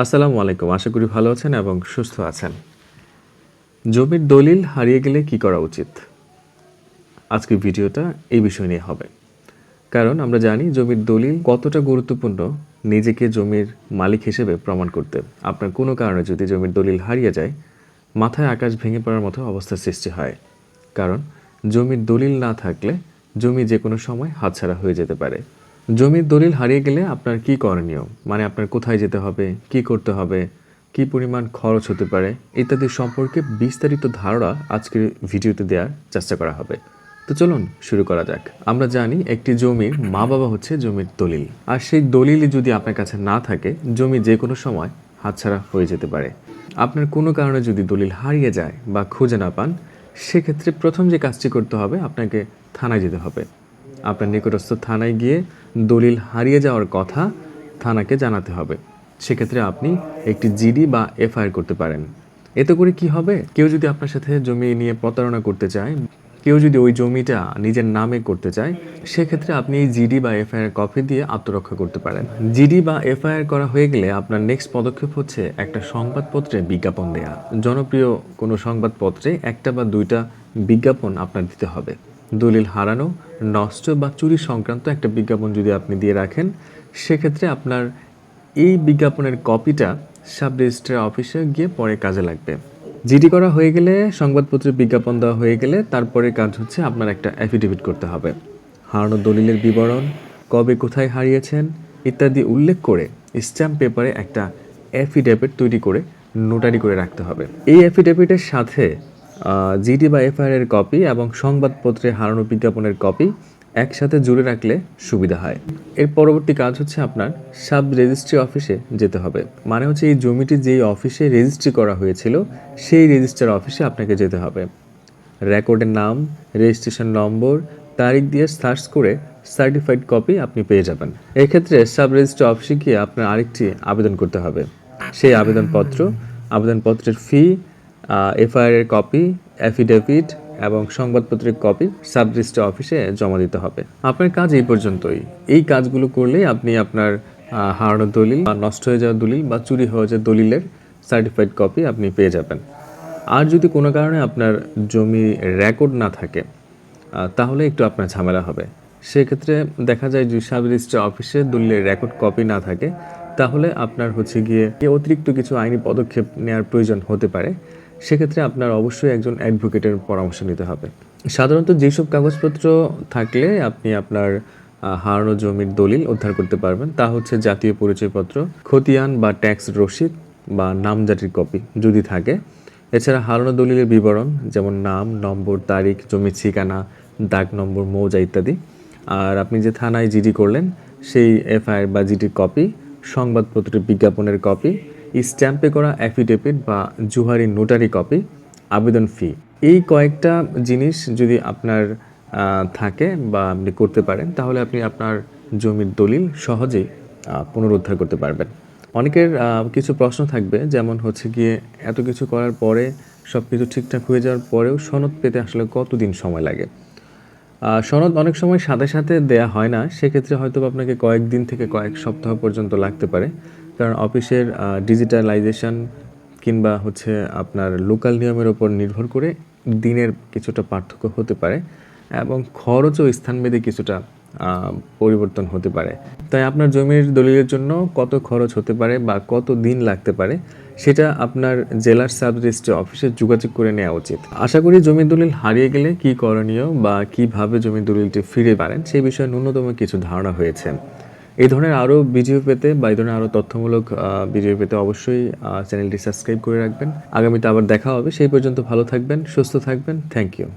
আসসালামু আলাইকুম। আশা করি ভালো আছেন এবং সুস্থ আছেন। জমির দলিল হারিয়ে গেলে কি করা উচিত? আজকের ভিডিওটা এই বিষয় নিয়ে হবে। কারণ আমরা জানি জমির দলিল কতটা গুরুত্বপূর্ণ নিজেকে জমির মালিক হিসেবে প্রমাণ করতে। আপনার কোনো কারণে যদি জমির দলিল হারিয়ে যায়, মাথায় আকাশ ভেঙে পড়ার মতো অবস্থার সৃষ্টি হয়। কারণ জমির দলিল না থাকলে জমি যে কোনো সময় হাতছাড়া হয়ে যেতে পারে। জমির দলিল হারিয়ে গেলে আপনার কি করণীয়? মানে আপনার কোথায় যেতে হবে? কি করতে হবে? কি পরিমাণ খরচ হতে পারে? ইত্যাদি সম্পর্কে বিস্তারিত ধারণা আজকের ভিডিওতে দেওয়ার চেষ্টা করা হবে। তো চলুন শুরু করা যাক। আমরা জানি একটি জমির মা বাবা হচ্ছে জমির দলিল। আর সেই দলিলই যদি আপনার কাছে না থাকে, জমি যে কোনো সময় হাতছাড়া হয়ে যেতে পারে। আপনার কোনো কারণে যদি দলিল হারিয়ে যায় বা খুঁজে না পান, সেক্ষেত্রে প্রথম যে কাজটি করতে হবে, আপনাকে থানায় যেতে হবে। আপনার নিকটস্থ থানায় গিয়ে দলিল হারিয়ে যাওয়ার কথা থানাকে জানাতে হবে। সেক্ষেত্রে আপনি একটি জিডি বা এফআইআর করতে পারেন। এতে করে কি হবে? কেউ যদি আপনার সাথে জমি নিয়ে প্রতারণা করতে চায় কেউ যদি ওই জমিটা নিজের নামে করতে চায়, সেক্ষেত্রে আপনি জিডি বা এফআইআর কপি দিয়ে আত্মরক্ষা করতে পারেন। জিডি বা এফআইআর করা হয়ে গেলে আপনার নেক্সট পদক্ষেপ হচ্ছে একটা সংবাদপত্রে বিজ্ঞাপন দেয়া। জনপ্রিয় কোনো সংবাদপত্রে একটা বা দুইটা বিজ্ঞাপন আপনার দিতে হবে। দলিল হারানো, নষ্ট বা চুরি সংক্রান্ত একটা বিজ্ঞাপন যদি আপনি দিয়ে রাখেন, সেক্ষেত্রে আপনার এই বিজ্ঞাপনের কপিটা সাব রেজিস্ট্রার অফিসে গিয়ে পরে কাজে লাগবে। জিডি করা হয়ে গেলে, সংবাদপত্রে বিজ্ঞাপন দেওয়া হয়ে গেলে তারপরে কাজ হচ্ছে আপনার একটা অ্যাফিডেভিট করতে হবে। হারানো দলিলের বিবরণ, কবে কোথায় হারিয়েছেন ইত্যাদি উল্লেখ করে স্ট্যাম্প পেপারে একটা অ্যাফিডেভিট তৈরি করে নোটারি করে রাখতে হবে। এই অ্যাফিডেভিটের সাথে জিডি বা এফআইআর এর কপি এবং সংবাদপত্রে হারানো বিজ্ঞাপনের কপি একসাথে জুড়ে রাখলে সুবিধা হয়। এর পরবর্তী কাজ হচ্ছে আপনার সাব রেজিস্ট্রি অফিসে যেতে হবে। মানে হচ্ছে এই জমিটি যেই অফিসে রেজিস্ট্রি করা হয়েছিল, সেই রেজিস্ট্রার অফিসে আপনাকে যেতে হবে। রেকর্ডের নাম, রেজিস্ট্রেশন নম্বর, তারিখ দিয়ে সার্চ করে সার্টিফাইড কপি আপনি পেয়ে যাবেন। এক্ষেত্রে সাব রেজিস্ট্রি অফিসে গিয়ে আপনার আরেকটি আবেদন করতে হবে। সেই আবেদনপত্র, আবেদনপত্রের ফি এফআইআর কপি অ্যাফিডেভিট এবং সংবাদপত্রের কপি সাব রেজিস্ট্রি অফিসে জমা দিতে হবে। আপনার কাজ এই পর্যন্তই। এই কাজগুলো করলেই আপনি আপনার হারানো দলিল বা নষ্ট হয়ে যাওয়া দলিল বা চুরি হয়ে যাওয়া দলিলের সার্টিফাইড কপি আপনি পেয়ে যাবেন। আর যদি কোনো কারণে আপনার জমি রেকর্ড না থাকে তাহলে একটু আপনার ঝামেলা হবে। সেক্ষেত্রে দেখা যায় যে সাব অফিসে দলিলের রেকর্ড কপি না থাকে, তাহলে আপনার হচ্ছে গিয়ে অতিরিক্ত কিছু আইনি পদক্ষেপ নেওয়ার প্রয়োজন হতে পারে। সেক্ষেত্রে আপনার অবশ্যই একজন অ্যাডভোকেটের পরামর্শ নিতে হবে। সাধারণত যেসব কাগজপত্র থাকলে আপনি আপনার হারানো জমির দলিল উদ্ধার করতে পারবেন, তা হচ্ছে জাতীয় পরিচয়পত্র, খতিয়ান বা ট্যাক্স রসিদ বা নামজারির কপি যদি থাকে। এছাড়া হারানো দলিলের বিবরণ, যেমন নাম, নম্বর, তারিখ, জমির ঠিকানা, দাগ নম্বর, মৌজা ইত্যাদি। আর আপনি যে থানায় জিডি করলেন, সেই এফআইআর বা জিডির কপি সংবাদপত্রের বিজ্ঞাপনের কপি স্ট্যাম্পে করা অ্যাফিডেভিট বা জুহারি নোটারি কপি আবেদন ফি এই কয়েকটা জিনিস যদি আপনার থাকে বা আপনি করতে পারেন, তাহলে আপনি আপনার জমির দলিল সহজেই পুনরুদ্ধার করতে পারবেন। অনেকের কিছু প্রশ্ন থাকবে, যেমন হচ্ছে গিয়ে এত কিছু করার পরে সব কিছু ঠিকঠাক হয়ে যাওয়ার পরেও সনদ পেতে আসলে কতদিন সময় লাগে? সনদ অনেক সময় সাথে সাথে দেয়া হয় না, সেক্ষেত্রে হয়তো আপনাকে কয়েকদিন থেকে কয়েক সপ্তাহ পর্যন্ত লাগতে পারে। কারণ অফিসের ডিজিটালাইজেশন কিংবা হচ্ছে আপনার লোকাল নিয়মের ওপর নির্ভর করে দিনের কিছুটা পার্থক্য হতে পারে এবং খরচ খরচও স্থানভেদে কিছুটা পরিবর্তন হতে পারে। তাই আপনার জমির দলিলের জন্য কত খরচ হতে পারে বা কত দিন লাগতে পারে সেটা আপনার জেলার সাব রেজিস্ট্রি অফিসে যোগাযোগ করে নেওয়া উচিত। আশা করি জমির দলিল হারিয়ে গেলে কি করণীয় বা কীভাবে জমির দলিলটি ফিরে পারেন সেই বিষয়ে ন্যূনতম কিছু ধারণা হয়েছে। এই ধরনের আরও ভিডিও পেতে বা এই ধরনের আরও তথ্যমূলক ভিডিও পেতে অবশ্যই চ্যানেলটি সাবস্ক্রাইব করে রাখবেন। আগামীতে আবার দেখা হবে। সেই পর্যন্ত ভালো থাকবেন, সুস্থ থাকবেন। Thank you